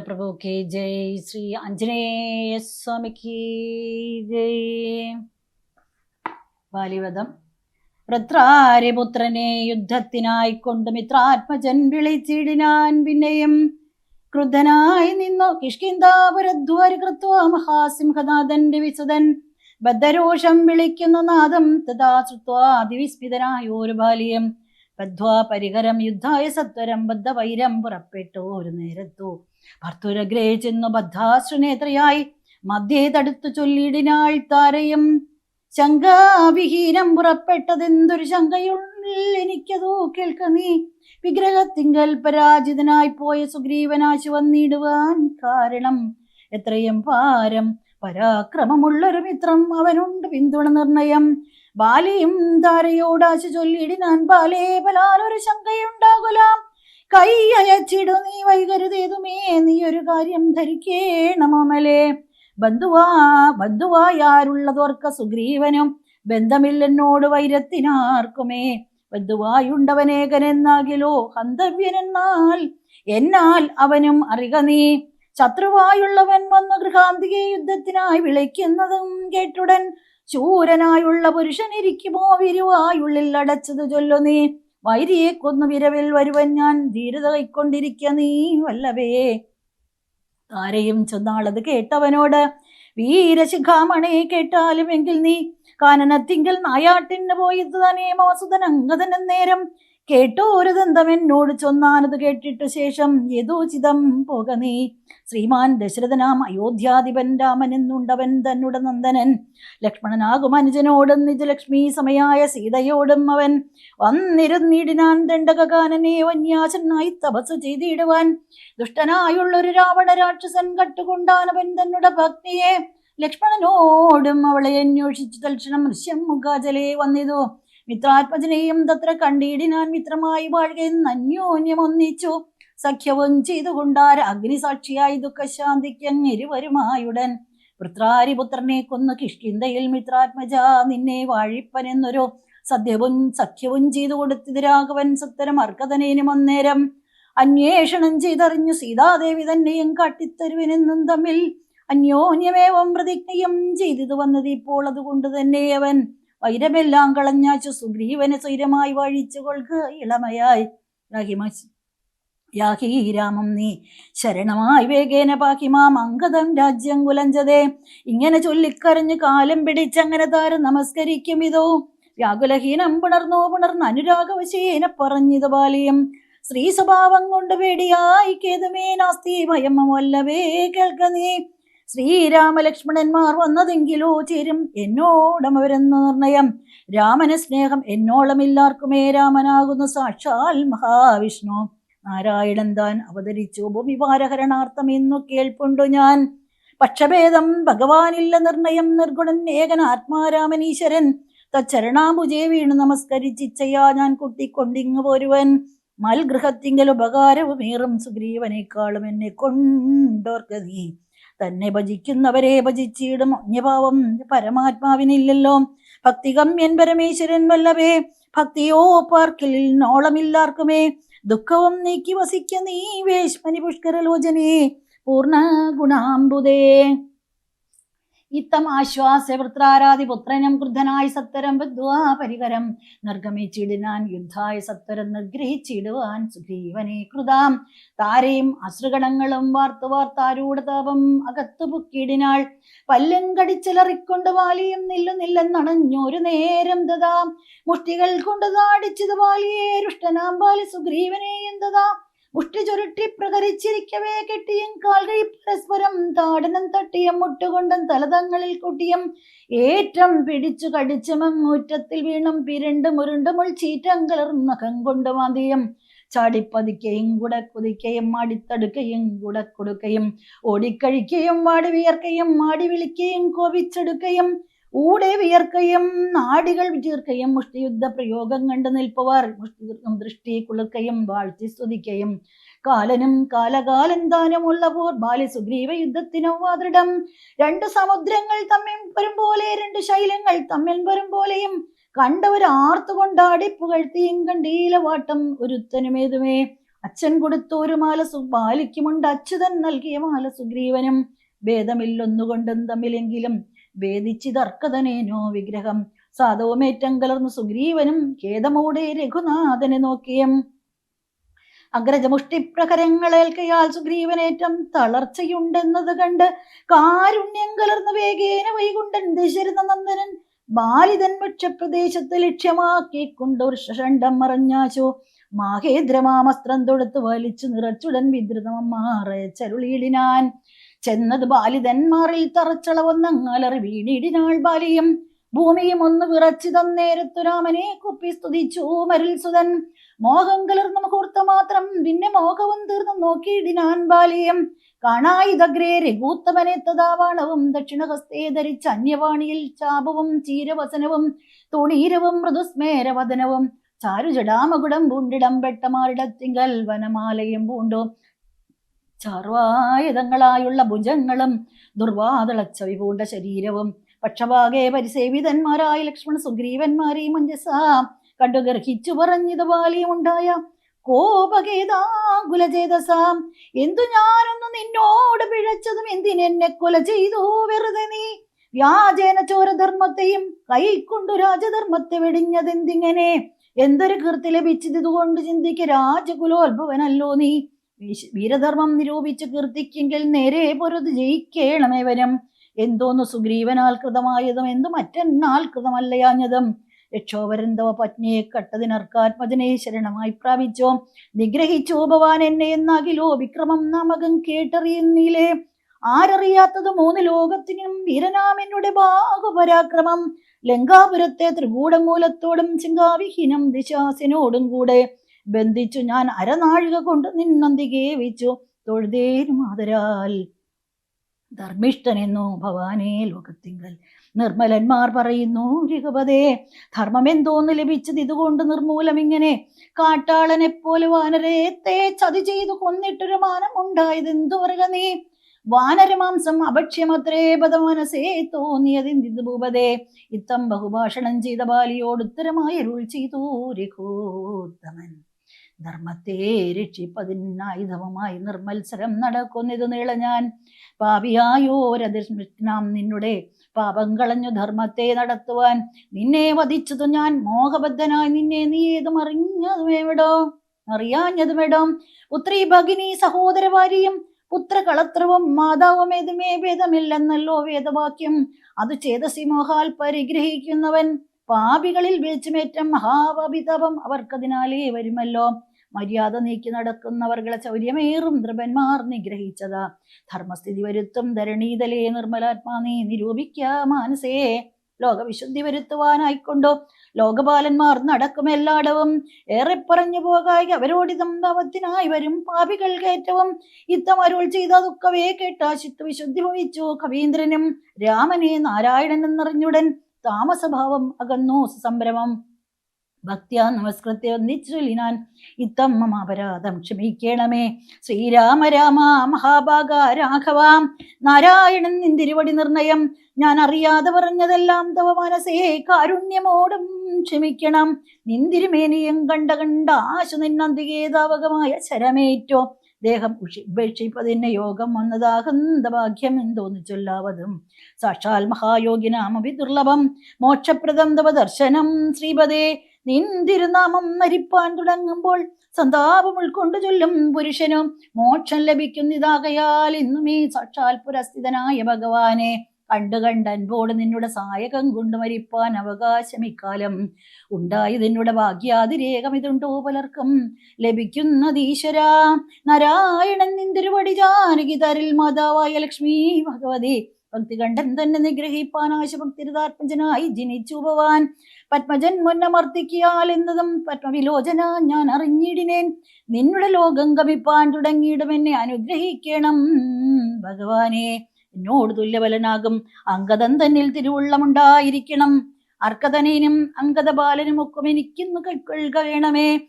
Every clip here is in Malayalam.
പ്രഭു കി ജയ് ശ്രീ ആഞ്ജനേയ സ്വാമിക്ക് ജയ്. ബാലിവധം. വൃത്രാരിപുത്രനെ യുദ്ധത്തിനായിക്കൊണ്ട് മിത്രാത്മജൻ വിളിച്ചിടിനാൻ പിന്നെയും ക്രുദ്ധനായി നിന്നു. കിഷ്കിന്താപുരദ്വാരി കൃത്വ മഹാസിംഹനാഥന്റെ വിശുദൻ ബദ്ധരോഷം വിളിക്കുന്ന നാദം തഥാ ശ്രുത്വാ അതിവിസ്മിതനായോരു ബാലിയം. ബദ്ധ്വാ പരികരം യുദ്ധായ സത്വരം ബദ്ധവൈരം പുറപ്പെട്ടു ഒരു നേരത്തു. ഭർത്തുരഗ്രേ ചെന്നു ബദ്ധാശ്രുനേത്രയായി മധ്യേ തടുത്തു ചൊല്ലിടിനാൾ താരയും ശങ്കാവിഹീനം പുറപ്പെട്ടതെന്തൊരു ശങ്കയുള്ളിൽ എനിക്കതോ കേൾക്ക നീ. വിഗ്രഹത്തിങ്കൽ പരാജിതനായി പോയ സുഗ്രീവനാശു വന്നിടുവാൻ കാരണം എത്രയും പാരം പരാക്രമമുള്ളൊരു മിത്രം അവനുണ്ട്. പിന്തുണ നിർണയം ബാലിയും ധാരയോടാശ ചൊല്ലിടിനാൻ ബാലേ ബലാലൊരു ശങ്കയുണ്ടാകുലാം. കൈ അയച്ചിടു നീ വൈകരുതേതുമേ നീ ഒരു കാര്യം ധരിക്കേണമോമലേ ബന്ധുവാ ബന്ധുവായാരുള്ളതോർക്ക സുഗ്രീവനും ബന്ധമില്ലെന്നോട് വൈരത്തിനാർക്കുമേ. ബന്ധുവായുണ്ടവനേകനെന്നാകിലോ ഹന്തവ്യനെന്നാൽ എന്നാൽ അവനും അറിക നീ. ശത്രുവായുള്ളവൻ വന്നു ഗൃഹാന്തികെ യുദ്ധത്തിനായി വിളിക്കുന്നതും കേട്ടുടൻ ശൂരനായുള്ള പുരുഷൻ ഇരിക്കുമോ വിരുവായുള്ളിൽ അടച്ചത് ചൊല്ലു നീ. വൈരിയെ കൊന്നു വിരവിൽ വരുവൻ ഞാൻ. ധീരത കൈക്കൊണ്ടിരിക്ക നീ വല്ലവേ താരയും ചെന്നാളത് കേട്ടവനോട് വീരശിഖാമണി കേട്ടാലും എങ്കിൽ നീ. കാനനത്തിങ്കിൽ നായാട്ടിന് പോയി തന്നെ മാസുതൻ അങ്കതൻ നേരം കേട്ടോരു ദന്തം എന്നോട് ചൊന്നാനത് കേട്ടിട്ടു ശേഷം യഥോചിതം പോക നീ. ശ്രീമാൻ ദശരഥനാം അയോധ്യാധിപൻ രാമൻ എന്നുണ്ടവൻ തന്നുട നന്ദനൻ. ലക്ഷ്മണനാകും അനുജനോടും നിജലക്ഷ്മി സമയായ സീതയോടും അവൻ. വന്നിരുന്നിടിനാൻ ദണ്ഡകാനനെ വന്യാസനായി തപസ് ചെയ്തിടുവാൻ. ദുഷ്ടനായുള്ളൊരു രാവണ രാക്ഷസൻ കട്ടുകൊണ്ടാനവൻ തന്നുട ഭക്തിയെ. ലക്ഷ്മണനോടും അവളെ അന്വേഷിച്ചു തൽക്ഷണം ഋഷ്യം മുഖാചലേ വന്നിതു. മിത്രാത്മജനെയും തത്ര കണ്ടിടിനാൻ മിത്രമായി വാഴുകയെന്ന് അന്യോന്യം ഒന്നിച്ചു. സഖ്യവും ചെയ്തുകൊണ്ടാർ അഗ്നിസാക്ഷിയായി ദുഃഖശാന്തിക്കൻ ഇരുവരുമായുടൻ. വൃത്രാരിപുത്രനെ കൊന്നു കിഷ്കിന്തയിൽ മിത്രാത്മജ നിന്നെ വാഴിപ്പൻ എന്നൊരു സദ്യവും സഖ്യവും ചെയ്തു കൊടുത്തത് രാഘവൻ സുത്തരം അർക്കതനേനും അന്നേരം അന്വേഷണം ചെയ്തറിഞ്ഞു സീതാദേവി തന്നെയും കാട്ടിത്തരുവനെന്നും തമ്മിൽ അന്യോന്യമേവം പ്രതിജ്ഞയും ചെയ്തിതു വന്നത് ഇപ്പോൾ അതുകൊണ്ട് തന്നെ അവൻ വൈരമെല്ലാം കളഞ്ഞാച്ചു സുഗ്രീവനെ സ്വൈരമായി വഴിച്ചു കൊൾക ഇളമയായി രാഹിമ യാഹി രാമം നീ ശരണമായി വേഗേന പാഹിമാം അങ്കതം രാജ്യം കുലഞ്ചതേ. ഇങ്ങനെ ചൊല്ലിക്കരഞ്ഞു കാലം പിടിച്ചങ്ങനെ താരം നമസ്കരിക്കും ഇതോ. വ്യാകുലഹീനം പുണർന്നോ പുണർന്ന് അനുരാഗവശീന പറഞ്ഞിത് ബാലിയം. സ്ത്രീ സ്വഭാവം കൊണ്ട് പേടിയായി കേതുമേ നാസ്തി ഭയം വല്ലവേ കേൾക്ക നീ. ശ്രീരാമലക്ഷ്മണന്മാർ വന്നതെങ്കിലോ ചേരും എന്നോടം അവരെന്ന നിർണയം. രാമന് സ്നേഹം എന്നോളമില്ലാർക്കുമേ രാമനാകുന്ന സാക്ഷാൽ മഹാവിഷ്ണു. നാരായണൻ താൻ അവതരിച്ചു ഭൂമിഭാരഹരണാർത്ഥം എന്നു കേൾപ്പുണ്ടു ഞാൻ. പക്ഷഭേദം ഭഗവാനില്ല നിർണയം നിർഗുണൻ ഏകൻ ആത്മാരാമനീശ്വരൻ. വീണു നമസ്കരിച്ചിച്ചയാ ഞാൻ കുട്ടിക്കൊണ്ടിങ്ങു പോരുവൻ. മൽഗൃഹത്തിങ്കൽ ഉപകാരവുമേറും സുഗ്രീവനേക്കാളും എന്നെ കൊണ്ടോർക്ക തന്നെ ഭജിക്കുന്നവരെ ഭജിച്ചിടും. അന്യഭാവം പരമാത്മാവിനില്ലല്ലോ. ഭക്തികമ്യൻ പരമേശ്വരൻ വല്ലവേ ഭക്തിയോ പാർക്കിൽ നോളമില്ലാർക്കുമേ. ദുഃഖവും നീക്കി വസിക്ക നീ വേശ്മനി പുഷ്കരലോചനേ പൂർണ ഗുണാംബുദേ. ഇത്തം ആശ്വാസവൃത്രാരാധി പുത്രനം ക്രുദ്ധനായി സത്തരം ബദ്ധ്വാ പരികരം നിർഗമിച്ചിടിനാൻ യുദ്ധായ സത്തരം നിർഗ്രഹിച്ചിടുവാൻ സുഗ്രീവനെ കൃതാം. താരയും അശ്രുഗണങ്ങളും വാർത്തു വാർത്താരൂഢ താപം അകത്തു പൊക്കിയിടിനാൾ. പല്ലും കടിച്ചിലറിക്കൊണ്ട് വാലിയും നില്ലു നില്ലെന്നണഞ്ഞൊരു നേരം ദതാം മുഷ്ടികൾ കൊണ്ട് താടിച്ചത് വാലിയേ രുഷ്ടനാം ബാലി സുഗ്രീവനെ എന്തതാ മുഷ്ടി ചുരുട്ടി പ്രകരിച്ചിരിക്കവേ കെട്ടിയും കാൽകൈ പരസ്പരം താടനം തട്ടിയും മുട്ടുകൊണ്ടും തലതങ്ങളിൽ കുട്ടിയും ഏറ്റം പിടിച്ചു കടിച്ചുമങ്ങൂറ്റത്തിൽ വീണും പിരണ്ട് മുരുണ്ടുമുൾ ചീറ്റം കലർന്നകം കൊണ്ട് മതിയും ചാടിപ്പതിക്കയും കൂടെ കുതിക്കയും മാടിത്തടുക്കയും കൂടെ കൊടുക്കയും ഓടിക്കഴിക്കുകയും വാടി വിയർക്കയും മാടി വിളിക്കുകയും കോപിച്ചെടുക്കയും ഊടെ വിയർക്കയും നാടികൾ വിചീർക്കയും മുഷ്ടിയുദ്ധ പ്രയോഗം കണ്ടു നിൽപ്പവർ. മുഷ്ടി ദൃഷ്ടി കുളിർക്കയും വാഴ്ത്തി സ്തുതിക്കയും. കാലനും കാലകാലം താനുമുള്ള പോർ ബാലി സുഗ്രീവ യുദ്ധത്തിനും വാദൃഢം രണ്ട് സമുദ്രങ്ങൾ തമ്മിൽ വരും പോലെ രണ്ട് ശൈലങ്ങൾ തമ്മിൽ വരും പോലെയും. കണ്ടവർ ആർത്തുകൊണ്ടാടി പുകഴ്ത്തിയും കണ്ടീല വാട്ടം ഒരുത്തനുമേതുമേ. അച്ഛൻ കൊടുത്ത ഒരു മാല സു ബാലിക്കുമുണ്ട്. അച്യുതൻ നൽകിയ മാല സുഗ്രീവനും. ഭേദമില്ലൊന്നുകൊണ്ടും തമ്മിലെങ്കിലും ഭേദിച്ചിതർക്കതനേനോ വിഗ്രഹം. സാധവമേറ്റം കലർന്നു സുഗ്രീവനും ഖേദമോടെ രഘുനാഥനെ നോക്കിയം. അഗ്രജമുഷ്ടിപ്രഹരങ്ങളേൽക്കയാൽ സുഗ്രീവനേറ്റം തളർച്ചയുണ്ടെന്നത് കണ്ട് കാരുണ്യം കലർന്നു വേഗേന വൈകുണ്ഠൻ ദശരഥ നന്ദനൻ ബാലിതൻ വക്ഷപ്രദേശത്ത് ലക്ഷ്യമാക്കി കൊണ്ടൊരുഷണ്ടം മറഞ്ഞാശു. മാഹേന്ദ്രമാമസ്ത്രം തൊടുത്ത് വലിച്ചു നിറച്ചുടൻ വിദ്രുതമാറെ ചരുളിയിടിനാൻ ചെന്നത് ബാലിതന്മാറിൽ തറച്ചളവന്നങ്ങലറി വീണിടിനാൾ ബാലിയും. ഭൂമിയും ഒന്ന് വിറച്ചു തന്നേരത്തു രാമനെ കുപ്പി സ്തുതിച്ചു മരിൽ സുതൻ. മോഹം കലർന്നു മുഹൂർത്ത മാത്രം പിന്നെ മോഹവും തീർന്നു നോക്കിയിടിനാൻ ബാലിയം. കാണായിതഗ്രേ രഘൂത്തമനെ തഥാവാണവും ദക്ഷിണഹസ്തേ ധരിച്ച അന്യവാണിയിൽ ചാപവും ചീരവസനവും തുണീരവും മൃദുസ്മേരവദനവും. ചാരുജടാമകുടം പൂണ്ടിടം പെട്ടമാറിടത്തിങ്കൽ വനമാലയും പൂണ്ടു. ചാർവായുധങ്ങളായുള്ള ഭുജങ്ങളും ദുർവാതളച്ചവി പൂണ്ട ശരീരവും. പക്ഷഭാഗെ പരിസേവിതന്മാരായ ലക്ഷ്മണ സുഗ്രീവന്മാരെയും മഞ്ജസ കണ്ടു ഗർഹിച്ചു പറഞ്ഞത് ബാലിയുമുണ്ടായ കോപകേതാകുലചേതസാം. എന്തു ഞാനൊന്നു നിന്നോട് പിഴച്ചതും എന്തിനെന്നെ കൊല ചെയ്തു? വെറുതെ നീ വ്യാജേന ചോരധർമ്മത്തെയും കൈക്കൊണ്ടു രാജധർമ്മത്തെ വെടിഞ്ഞതെന്തിങ്ങനെ? എന്തൊരു കീർത്തി ലഭിച്ചതുകൊണ്ട് ചിന്തിക്ക രാജകുലോത്ഭവനല്ലോ നീ. വീരധർമ്മം നിരൂപിച്ച് കീർത്തിക്കെങ്കിൽ നേരെ പൊരുത് ജയിക്കേണമേവരും എന്തോന്ന് സുഗ്രീവനാൽ കൃതമായതും എന്തു മറ്റെന്നാൽ കൃതമല്ലയാഞ്ഞതും. രക്ഷോപരന്തവ പത്നിയെ കട്ടതിനർക്കാത്മജനെ ശരണമായി പ്രാപിച്ചോ? നിഗ്രഹിച്ചോ ഭവാൻ എന്നെ എന്നാകിലോ? വിക്രമം നാമകം കേട്ടറിയുന്നില്ലേ? ആരറിയാത്തത് മൂന്ന് ലോകത്തിനും വീരനാമെന്നുടെ ബാഹുപരാക്രമം. ലങ്കാപുരത്തെ ത്രികൂടമൂലത്തോടും ചിങ്കാവിഹീനം ദിശാസിനോടും കൂടെ ബന്ധിച്ചു ഞാൻ അരനാഴിക കൊണ്ട് നിന്നന്തികേ വെച്ചു. തൊഴുതേനും ആദരാൽ. ധർമ്മിഷ്ഠനെന്നോ ഭവാനേ ലോകത്തിങ്കൽ. നിർമ്മലന്മാർ പറയുന്നു രഘുപതേ ധർമ്മമെന്തോന്ന് ലഭിച്ചത് ഇതുകൊണ്ട് നിർമൂലം ഇങ്ങനെ കാട്ടാളനെ പോലെ വാനരത്തെ ചതി ചെയ്തു കൊന്നിട്ടൊരു മാനം ഉണ്ടായതെന്തു പറയുക നീ വാനരമാംസം അഭക്ഷ്യമത്രേ പദമനസേ തോന്നിയതെന്തിത് ഭൂപതേ? ഇത്തം ബഹുഭാഷണം ചെയ്ത ബാലിയോട് ഉത്തരമായി അരുൾ ചെയ്തു രഘോത്തമൻ ധർമ്മത്തെ രക്ഷിപ്പതിനായുധവുമായി നിർമത്സരം നടക്കുന്നിതു നീള ഞാൻ. പാപിയായോരതിഷ്ണാം നിന്നുടെ പാപം കളഞ്ഞു ധർമ്മത്തെ നടത്തുവാൻ നിന്നെ വധിച്ചതു ഞാൻ. മോഹബദ്ധനായി നിന്നെ നീ ഏതും അറിഞ്ഞതുമെവിടോ? അറിയാഞ്ഞതുമെടോ പുത്രി ഭഗിനി സഹോദരവാരിയും പുത്രകളത്രവും മാതാവും ഏതുമേ ഭേദമില്ലെന്നല്ലോ വേദവാക്യം. അത് ചേതസി മോഹാൽ പരിഗ്രഹിക്കുന്നവൻ. പാപികളിൽ വീഴ്ചമേറ്റം മഹാപവിതപം അവർക്കതിനാലേ വരുമല്ലോ. മര്യാദ നീക്കി നടക്കുന്നവർകളെ ചൗര്യമേറും നൃപന്മാർ നിഗ്രഹിച്ചതാ. ധർമ്മസ്ഥിതി വരുത്തും ധരണീതലേ നിർമ്മലാത്മാ നീ നിരൂപിക്ക മാനസേ. ലോകവിശുദ്ധി വരുത്തുവാനായിക്കൊണ്ടോ? ലോകപാലന്മാർ നടക്കും എല്ലായിടവും ഏറെ പറഞ്ഞു പോകായി അവരോടിതം ഭവത്തിനായി വരും പാപികൾ കയറ്റവും. ഇത്തം അരുൾ ചെയ്ത ദുഃഖവേ കേട്ട വിശുദ്ധി ഭവിച്ചു കവീന്ദ്രനും രാമനെ നാരായണൻ എന്നറിഞ്ഞുടൻ. താമസഭാവം അകന്നു സംരമം ഭക്തിയ നമസ്കൃത്യ നിച്ചുലിനാൻ ഇത്തം മമ അപരാധം ക്ഷമിക്കണമേ. ശ്രീരാമ രാമ മഹാഭാഗ രാഘവാം. നാരായണൻ നിന്തിരുവടി നിർണയം. ഞാൻ അറിയാതെ പറഞ്ഞതെല്ലാം തവ മനസ്സേ കാരുണ്യമോടും ക്ഷമിക്കണം. നിന്തിരുമേനിയും കണ്ട കണ്ട ആശു നിന്നന്തികേതാവകമായ ശരമേറ്റോ. ദേഹം ഉപേക്ഷിപ്പതിന് യോഗം വന്നതാകുന്ന ഭാഗ്യം എന്തോന്ന് ചൊല്ലാവതും. സാക്ഷാൽ മഹായോഗിനാമഭി ദുർലഭം മോക്ഷപ്രദം തവ ദർശനം. ശ്രീപദേ നിന്തിരുനാമം മരിപ്പാൻ തുടങ്ങുമ്പോൾ സന്താപം ഉൾക്കൊണ്ടു ചൊല്ലും പുരുഷനും മോക്ഷം ലഭിക്കുന്നതാകയാൽ ഇന്നും ഈ സാക്ഷാൽ പുരസ്ഥിതനായ ഭഗവാനെ. കണ്ടു കണ്ട അൻപോട് നിന്നുടെ സായകം കൊണ്ട് മരിപ്പാൻ അവകാശം ഇക്കാലം. ഉണ്ടായി നിന്നുടെ ഭാഗ്യാതിരേകം ഇതുണ്ടോ പലർക്കും. ലഭിക്കുന്നതീശ്വര നാരായണൻ നിന്തിരുവടി ജാനകി തരിൽ മാതാവായ ലക്ഷ്മി ഭഗവതി. ഭക്തി കണ്ടൻ തന്നെ നിഗ്രഹിപ്പാൻ ആശഭക്തിരതാത്മജനായി ജനിച്ചു ഭവാൻ. പത്മജൻ മുന്നമർത്തിക്കിയാൽ എന്നതും പത്മവിലോചന ഞാൻ അറിഞ്ഞിടിനേൻ. നിന്നുടെ ലോകം കമിപ്പാൻ തുടങ്ങിയിടും എന്നെ അനുഗ്രഹിക്കണം ഭഗവാനെ. എന്നോട് തുല്യബലനാകും. അങ്കദൻ തന്നിൽ തിരുവുള്ളമുണ്ടായിരിക്കണം. അർക്കതനേനും അങ്കദബാലനും ഒക്കെ എനിക്കിന്ന് കൈക്കൊള്ളുക വേണമേ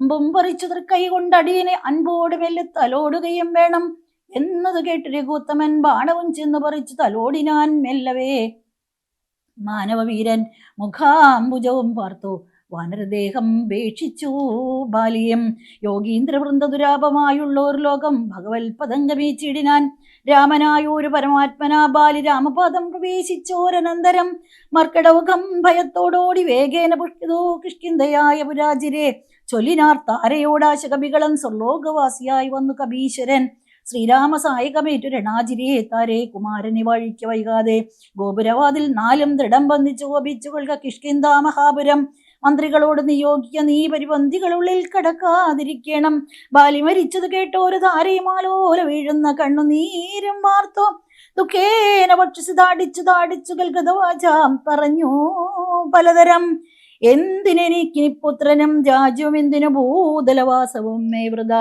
ബൊമ്പറിച്ചു തൃക്കൈ കൊണ്ട് അടിയനെ അൻപോട് മെല്ലെ തലോടുകയും വേണം. എന്നത് കേട്ട് രഘുത്തമൻ ബാണവും ചെന്ന് പറിച്ചു തലോടിനാൻ മെല്ലവേ. മാനവവീരൻ മുഖാംബുജവും പാർത്തു. വാനരദേഹം ഉപേക്ഷിച്ചു ബാലിയം. യോഗീന്ദ്രവൃന്ദ ദുരാപമായുള്ളോർ ലോകം ഭഗവത് പദംഗമീച്ചിടിനാൻ രാമനായൊരു പരമാത്മനാ ബാലി രാമപാദം പ്രവേശിച്ചോരനന്തരം മർക്കടവുഖം ഭയത്തോടോടി വേഗേന പുഷ്ടിതോ കിഷ്കിന്തയായ പുരാജിരെ ചൊല്ലിനാർ താരയോടാശ കവികളം സ്വർലോകവാസിയായി വന്നു കബീശ്വരൻ ശ്രീരാമസായകമേറ്റു രണാജിരിയെ താരേ കുമാരനെ വഴിക്ക് വൈകാതെ. ഗോപുരവാതിൽ നാലും ദൃഢം ബന്ധിച്ചു ഗോപിച്ചു കൊള്ളുക കിഷ്കിന്താ മഹാപുരം. മന്ത്രികളോട് നിയോഗിക്ക നീ പരിപന്തികളുള്ളിൽ കടക്കാതിരിക്കണം. ബാലി മരിച്ചത് കേട്ടോരു താരയുമാലോല വീഴുന്ന കണ്ണുനീരും വാർത്തോ. ദുഃഖേന ഭക്ഷിച്ച് താടിച്ചു താടിച്ചു കൽഗതവാചാം പറഞ്ഞു പലതരം. എന്തിനെനിക്കിനി പുത്രനും രാജ്യവും എന്തിനു ഭൂതലവാസവും മേ വൃത.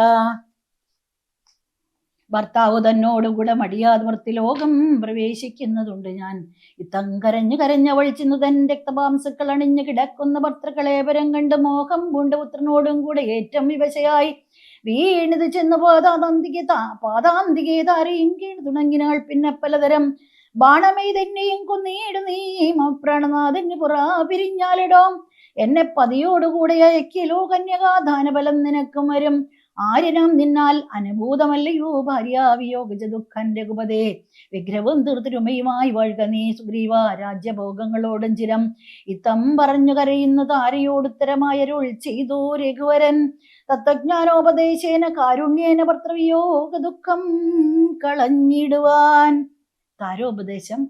ഭർത്താവ് തന്നോടുകൂടെ മടിയാതെ ലോകം പ്രവേശിക്കുന്നതുണ്ട് ഞാൻ. ഇത്തം കരഞ്ഞു കരഞ്ഞവൾ ചിന്നു തൻ രക്തമാംസുക്കൾ അണിഞ്ഞു കിടക്കുന്ന ഭർത്തൃക്കളേപരം കണ്ട് മോഹം പൂണ്ട പുത്രനോടും കൂടെ ഏറ്റവും വിവശയായി. വീണിത് ചെന്ന് പാതാന്തികെ പാതാന്തികേത പാതാന്തികെ താരയും കീഴ് തുടങ്ങിനാൾ പിന്നെ പലതരം ബാണമെയ്തെന്നെയും തന്നെയും കൊന്നീട് നീ പ്രാണനാഥന് പുറ പിരിഞ്ഞാലിടോം. എന്നെ പതിയോടുകൂടെ അയക്കിലോ കന്യകാദാനബലം നിനക്കും വരും. ആര്യനാം നിന്നാൽ അനുഭൂതമല്ലയോ ഭാര്യാവിയോഗജ ദുഃഖൻ രഘുപതേ. വിഗ്രഹവും തീർത്തിരുമയുമായി വഴുക നീ സുഗ്രീവ. രാജ്യഭോഗങ്ങളോടും ചിരം. ഇത്തം പറഞ്ഞു കരയുന്ന താരയോടുത്തരമായരുൾ ചെയ്തു രഘുവരൻ? തത്വജ്ഞാനോപദേശേന കാരുണ്യേന ഭർത്തൃവിയോഗ ദുഃഖം കളഞ്ഞിടുവാൻ. താരോപദേശം.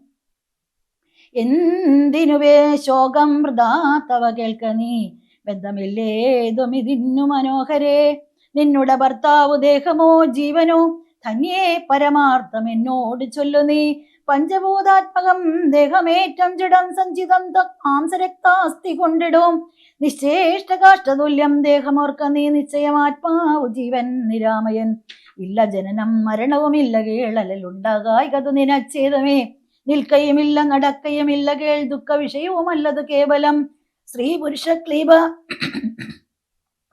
എന്തിനുവേ ശോകം വൃതാ തവ കേൾക്ക നീ. ബന്ധമില്ലേതും ഇതിന്നു മനോഹരേ. നിന്നുടെ ഭർത്താവ് ദേഹമോ ജീവനോ? ധന്യേ പരമാർത്ഥം എന്നോട് ചൊല്ലു നീ. പഞ്ചഭൂതാത്മകം ദേഹമേറ്റം ജഡം സഞ്ചിതം മാംസരക്താസ്തി കൊണ്ടിടും. നിശ്ചേഷ്ട കാഷ്ടതുല്യം ദേഹമോർക്ക നീ നിശ്ചയമാത്മാവ് ജീവൻ നിരാമയൻ. ഇല്ല ജനനം മരണവുമില്ല കേളലുണ്ടാകായികതു നിനച്ഛേദമേ നിൽക്കയുമില്ല നടക്കയുമില്ല കേൾ ദുഃഖ വിഷയവുമല്ലത് കേവലം. സ്ത്രീ പുരുഷ ക്ലീബ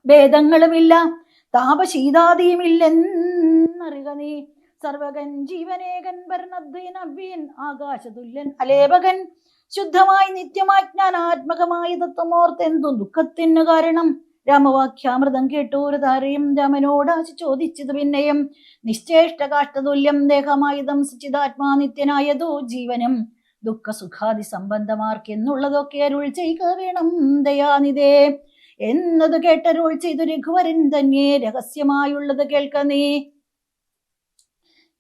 ഭേദങ്ങളുമില്ല. താപശീതാദിയുമില്ലെന്നറിക നീ. സർവകൻ ജീവനേകൻ ഭരണദ്വയനവ്യൻ ആകാശതുല്യൻ അലേപകൻ ശുദ്ധമായി നിത്യമായി ജ്ഞാനാത്മകമായി തത്വമോർത്തെന്തു ദുഃഖത്തിന് കാരണം. രാമവാക്യാമൃതം കേട്ടൂര് താരയും രാമനോടാശ ചോദിച്ചത് പിന്നെയും നിശ്ചേഷ്ട കാഷ്ടതുല്യം ദേഹമായുധം നിത്യനായതോ ജീവനും. ദുഃഖസുഖാദി സംബന്ധമാർക്കെന്നുള്ളതൊക്കെ അരുൾ ചെയ്യുക വേണം ദയാനിതേ എന്നത് കേട്ടരുൾ ചെയ്തു രഘുവരൻ തന്നെ രഹസ്യമായുള്ളത് കേൾക്ക നീ.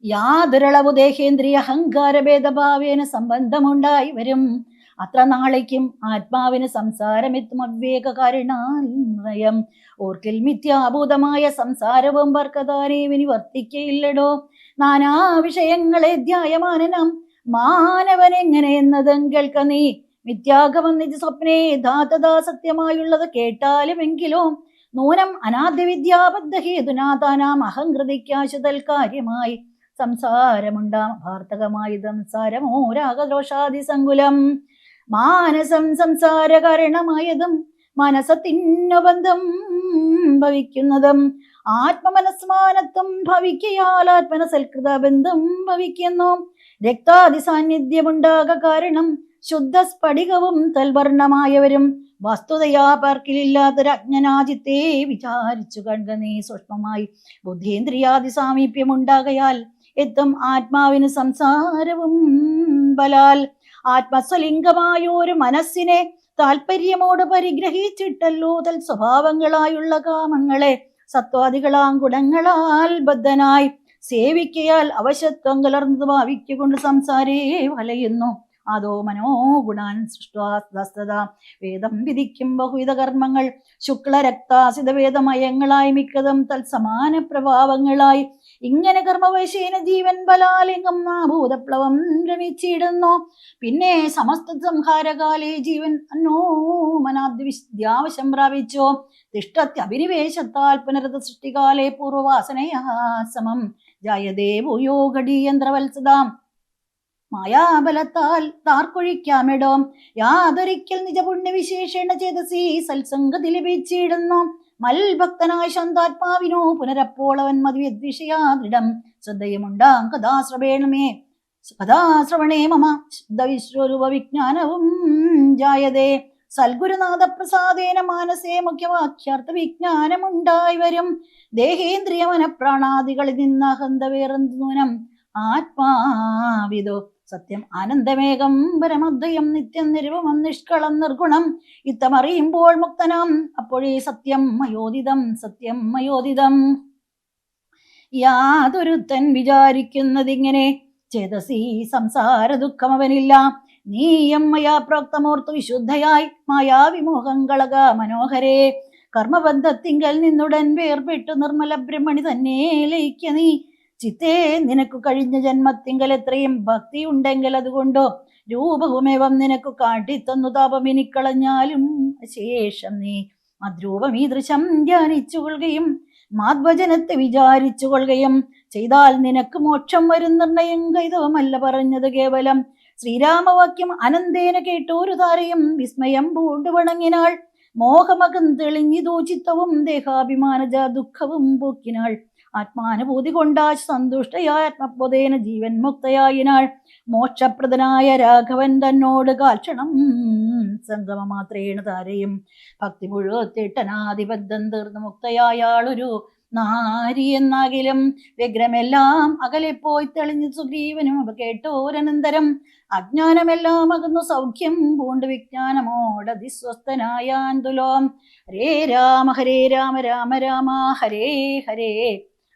യാതൊരളവു ദേഹേന്ദ്രിയ അഹങ്കാര ഭേദഭാവേന സംബന്ധമുണ്ടായി വരും. അത്ര നാളേക്കും ആത്മാവിന് സംസാരമെത്തും അവിവേക കാരണാന്വയം ഓർക്കിൽ മിഥ്യാഭൂതമായ സംസാരവും വർക്കതാരേം ഇനി വർത്തിക്കയില്ലടോ. നാനാ വിഷയങ്ങളെ ധ്യായമാനനം. മാനവൻ എങ്ങനെ എന്നതും കേൾക്ക നീ. മിഥ്യാഗമം നിജ സ്വപ്നേ ധാതദാ സത്യമായുള്ളത് കേട്ടാലുമെങ്കിലോ നൂനം അനാദ്യവിദ്യാബദ്ധഹേതുനാഥാനാം വിദ്യാബദ്ധ ഹേതുനാഥാനാം അഹങ്കൃതിക്കാശുതൽ കാര്യമായി സംസാരമുണ്ടാം. ഭാർത്തകമായുധം സാരമോരാഗദോഷാദി സങ്കുലം മാനസം സംസാര കാരണമായതും മനസത്തിനു ബന്ധം ഭവിക്കുന്നതും ആത്മമനസ്മാനത്വം ഭവിക്കയാൽ ആത്മനസൽകൃത ബന്ധം ഭവിക്കുന്നു. രക്താദി സാന്നിധ്യമുണ്ടാക കാരണം ശുദ്ധ സ്ഫടികവും തൽവർണമായവരും വസ്തുതയാ പാർക്കിലില്ലാത്തൊരജ്ഞനാജിത്തെ വിചാരിച്ചു കണ്ട നീ സൂക്ഷ്മമായി. ബുദ്ധേന്ദ്രിയാദി സാമീപ്യമുണ്ടാകയാൽ എത്തും ആത്മാവിന് സംസാരവും ബലാൽ. ആത്മസ്വലിംഗമായൊരു മനസ്സിനെ താല്പര്യമോട് പരിഗ്രഹിച്ചിട്ടല്ലോ തൽ സ്വഭാവങ്ങളായുള്ള കാമങ്ങളെ സത്വാദികളാം ഗുണങ്ങളാൽ ബദ്ധനായി. സേവിക്കയാൽ അവശത്വം കലർന്നത് ഭാവിക്കൊണ്ട് സംസാരേ വലയുന്നു. അതോ മനോഗുണാൻ സൃഷ്ടാസ്തത വേദം വിധിക്കും ബഹുവിധ കർമ്മങ്ങൾ. ശുക്ലരക്താസിത വേദമയങ്ങളായി മിക്കതും തൽസമാന പ്രഭാവങ്ങളായി. ഇങ്ങനെ കർമ്മവശേന ജീവൻ ബലാലിംഗം ഭൂതപ്ലവം രമിച്ചിടുന്നു പിന്നെ സമസ്ത സംഹാരകാലേ ജീവൻ അന്നോ മനാദ്വിദ്യാവശം പ്രാപിച്ചോ. തിഷ്ടത്യഭിനിവേശത്താൽ പുനരത സൃഷ്ടികാലേ പൂർവവാസനയാ സമം. ജായതേ ഭൂയോ ഘടീയന്ത്രവത്സതാം മായാബലത്താൽ താർക്കൊഴിക്കാമിടോ. യാതൊരിക്കൽ നിജപുണ്യവിശേഷണ ചേതസി സത്സംഗതി ലഭിച്ചിടുന്നു. മൽഭക്തനായ ശാന്താത്മാവിനോ പുനരപ്പോളവൻ മതിവിദ്വിഷയാദൃഢം. ശ്രദ്ധയുമുണ്ടാം കഥാശ്രവേണമേ കഥാശ്രവണേ മമ. ശുദ്ധവിശ്വരൂപ വിജ്ഞാനവും ജായതേ. സൽഗുരുനാഥ പ്രസാദേന മാനസേ മുഖ്യവാക്യാർത്ഥ വിജ്ഞാനമുണ്ടായി വരും ദേഹേന്ദ്രിയ മനപ്രാണാദികളിൽ നിന്ന് അഹന്ത വേറെന്ത് നൂനം ആത്മാവിതോ. സത്യം ആനന്ദമേകം പരമദ്വയം നിത്യം നിരുപമം നിഷ്കളം നിർഗുണം. ഇത്തമറിയുമ്പോൾ മുക്തനാം. അപ്പോഴേ സത്യം മയോദിതം സത്യം മയോദിതം. യാതൊരുത്തൻ വിചാരിക്കുന്നതിങ്ങനെ ചേതസി സംസാര ദുഃഖം അവനില്ല. നീയം മയാ പ്രോക്തമോർത്തു വിശുദ്ധയായി കളക മനോഹരേ. കർമ്മബന്ധത്തിങ്കൽ നിന്നുടൻ വേർപെട്ടു നിർമ്മല ബ്രഹ്മണി തന്നെ ലയിക്ക നീ. ചിത്തേ നിനക്കു കഴിഞ്ഞ ജന്മത്തിങ്കൽ എത്രയും ഭക്തി ഉണ്ടെങ്കിൽ അതുകൊണ്ടോ? രൂപവുമേവം നിനക്കു കാട്ടിത്തന്നു താപം ഇനിക്കളഞ്ഞാലും ശേഷം നീ മദ്രൂപം ഈ ദൃശം ധ്യാനിച്ചു കൊള്ളുകയും മാധ്വജനത്തെ വിചാരിച്ചു കൊള്ളുകയും ചെയ്താൽ നിനക്ക് മോക്ഷം വരും നിർണയം കൈതവമല്ല പറഞ്ഞത് കേവലം. ശ്രീരാമവാക്യം അനന്തേന കേട്ടോരു താരയും വിസ്മയം പൂണ്ടു വണങ്ങിനാൾ. മോഹമകം തെളിഞ്ഞിതോ ചിത്തവും ദേഹാഭിമാനജ ദുഃഖവും പോക്കിനാൾ. ആത്മാനുഭൂതി കൊണ്ടാ സന്തുഷ്ടയായ ആത്മബോധേന ജീവൻ മുക്തയായിനാൾ. മോക്ഷപ്രദനായ രാഘവൻ തന്നോട് കാൽക്ഷണം. സംഗമ മാത്രേണ താരയും. ഭക്തി മുഴുവത്തിട്ടനാധിബദ്ധം തീർന്നു മുക്തയായാളൊരു നാരി എന്നാകിലും വ്യഗ്രമെല്ലാം അകലെ പോയി തെളിഞ്ഞു സുഗ്രീവനും അവ കേട്ടോരനന്തരം അജ്ഞാനമെല്ലാം അകന്നു സൗഖ്യം പൂണ്ട് വിജ്ഞാനമോടതിസ്വസ്ഥനായാൻ തുലോം ഹരേ രാമ ഹരേ രാമ രാമ രാമ ഹരേ ഹരേ.